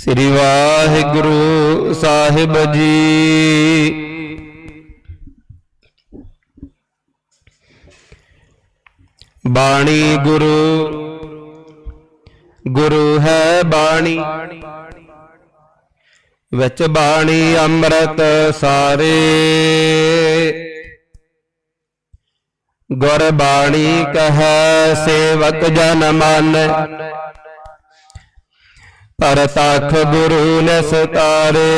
ਸ੍ਰੀ ਵਾਹਿਗੁਰੂ ਸਾਹਿਬ ਜੀ। ਬਾਣੀ ਗੁਰੂ ਗੁਰੂ ਹੈ ਬਾਣੀ। ਵਿੱਚ ਬਾਣੀ ਅੰਮ੍ਰਿਤ ਸਾਰੇ। ਗੁਰ ਬਾਣੀ ਕਹੈ ਸੇਵਕ ਜਨ ਮਨ। ਪਰ ਤਖ ਗੁਰੂ ਨਿਸਤਾਰੇ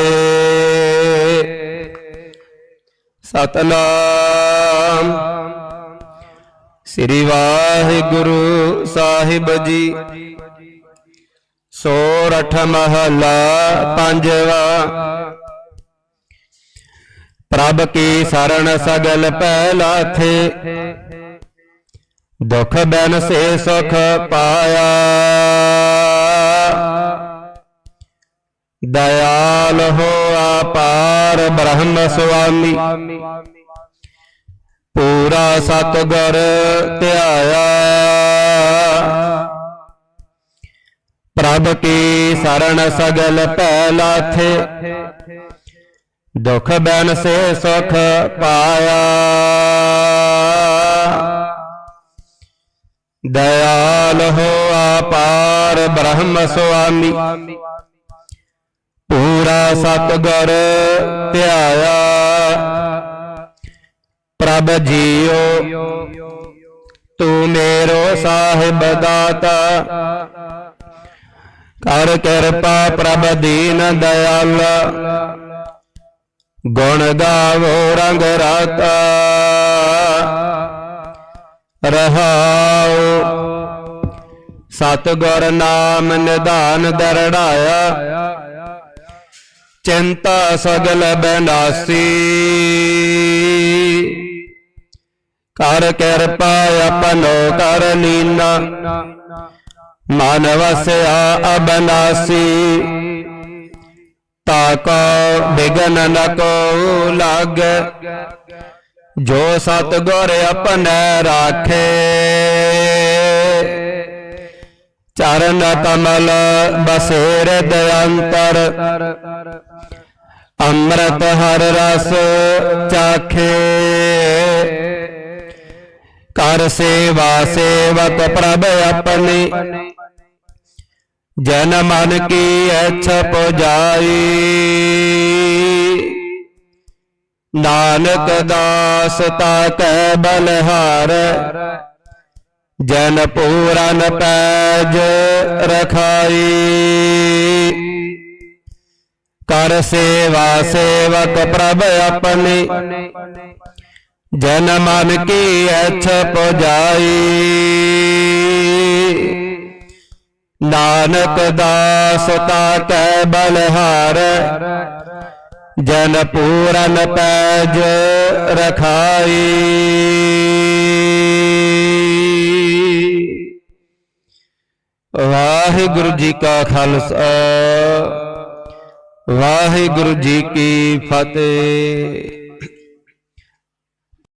ਸਤਨਾਮ। ਸ੍ਰੀ ਵਾਹਿਗੁਰੂ ਸਾਹਿਬ ਜੀ। ਸੋਰਠ ਮਹਲਾ ਪੰਜਵਾ। ਪ੍ਰਭ ਕੀ ਸਰਣ ਸਗਲ ਪਹਿਲਾ ਲਾਥੇ ਦੁਖ ਬੈਨ ਸੇ ਸੁਖ ਪਾਇਆ। ਦਇਆਲ ਹੋ ਆਪਾਰ ਬ੍ਰਹਮ ਸੁਆਮੀ ਪੂਰਾ ਸਤਗੁਰ ਧਿਆਇਆ ਪ੍ਰਭ ਕੀ ਸਰਣ ਸਗਲ ਪੈ ਲਾਥੇ ਦੁਖ ਬੈਨ ਸੇ ਸੁਖ ਪਾਇਆ ਦਇਆਲ ਹੋ ਆਪਾਰ ਬ੍ਰਹਮ ਸੁਆਮੀ ਪੂਰਾ ਸਤਗੁਰ ਧਿਆਇਆ। ਪ੍ਰਭ ਜੀਓ, ਤੂੰ ਮੇਰੋ ਸਾਹਿਬ ਦਾਤਾ। ਕਰ ਕਿਰਪਾ ਪ੍ਰਭ ਦੀਨ ਦਇਆਲ। ਗੁਣ ਗਾਵੋ ਰੰਗ ਰਾਤਾ। ਰਹਾਉ ਸਤਗੁਰ ਨਾਮ ਨਿਧਾਨ ਦਰੜਾਇਆ। ਚਿੰਤਾ ਸਗਲ ਬੈਨਾਸੀ। ਕਰ ਕਿਰਪਾ ਆਪਨੋ ਕਰ ਲੀਨਾ। ਮਨ ਵਸਿਆ ਅਬਨਾਸੀ। ਤਾਕੋ ਬਿਗਨ ਨ ਕੋ ਲਾਗ। ਜੋ ਸਤਗੁਰ ਆਪਣੈ ਰਾਖੇ। ਚਰਨ ਕਮਲ ਬਸੇਰ ਦਇੰਤਰ ਅੰਮ੍ਰਿਤ ਹਰ ਰਸ ਚਾਖੇ। ਕਰ ਸੇਵਾ ਸੇਵਕ ਪ੍ਰਭ ਆਪਣੀ। ਜਨ ਮਨ ਕੀ ਇੱਛਾ ਪੁਜਾਈ। ਨਾਨਕ ਦਾਸ ਤਾ ਕੈ ਬਲਹਾਰ। ਜਨ ਪੂਰਨ ਪੈਜ ਰਖਾਈ। ਕਰ ਸੇਵਾ, ਸੇਵਕ ਪ੍ਰਭ ਆਪਣੀ। ਜਨ ਮਨ ਕੀ ਇੱਛਾ ਪੁਜਾਈ। ਨਾਨਕ ਦਾਸ ਤਾ ਕੈ ਬਲਹਾਰ। ਜਨ ਪੂਰਨ ਪੈਜ ਰਖਾਈ। ਵਾਹਿਗੁਰੂ ਜੀ ਕਾ ਖਾਲਸਾ। ਵਾਹਿਗੁਰੂ ਜੀ ਕੀ ਫਤਿਹ।